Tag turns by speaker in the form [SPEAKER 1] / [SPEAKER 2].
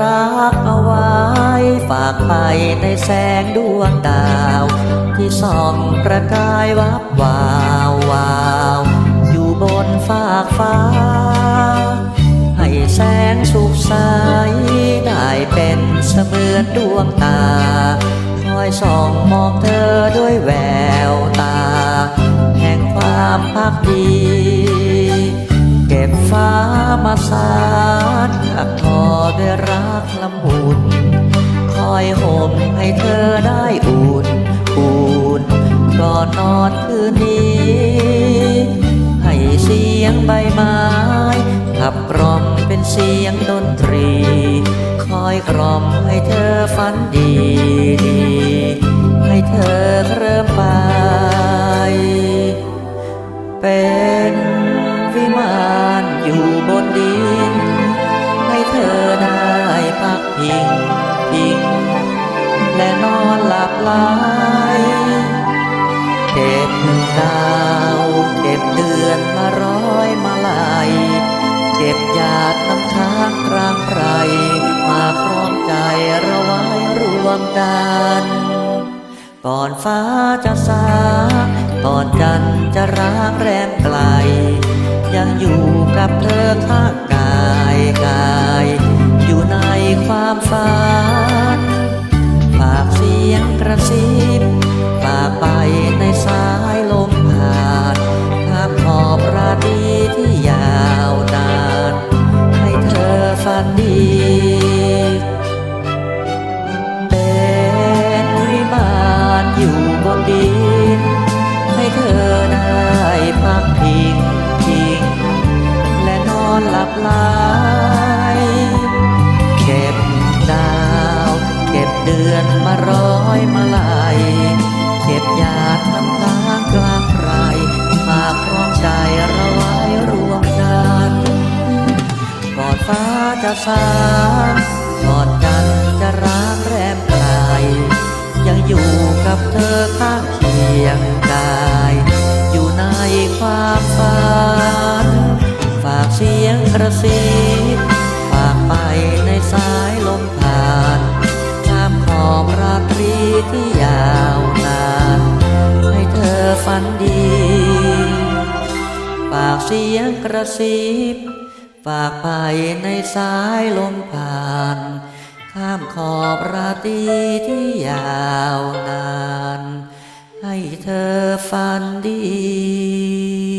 [SPEAKER 1] รักเอาไปในแสงดวงดาว ที่ส่องประกายวับวาววาวอยู่บนฟากฟ้า ให้แสงสุขใสได้เป็นเสมือนดวงตา คอยส่องมองเธอด้วยแววตา แห่งความพักดี เก็บฟ้ามาสาน ขักทอด้วยรักละมุนคอยห่มให้เธอได้อุ่นอุ่นก่อนนอนคืนนี้ ให้เสียงใบไม้ขับกล่อมเป็นเสียงดนตรี คอยกล่อมให้เธอฝันดีดีให้เธอเริ่มไปเป็น หลับไหลเก็บดาวเก็บเดือนมาร้อยมาลายเก็บหยาดน้ำค้างกลางไพรมาพร้อมใจระไว้รวมกันก่อนฟ้าจะสางก่อนจันทร์จะร้างแรมไกล ยังอยู่กับเธอข้าง กระซิบฝากไปในสายลมผ่านข้ามขอบราตรีที่ ฟ้าจะสางกอนจันจะร้างแรมไกลยังอยู่กับเธอข้างเคียงกาย อยู่ในความฝัน ฝากเสียงกระซิบฝากไปในสายลมผ่านข้ามขอบราตรีที่ยาวนาน ให้เธอฝันดี ฝากเสียงกระซิบ ฝากไปในสายลมผ่าน ข้ามขอบราตรีที่ยาวนาน ให้เธอฝันดี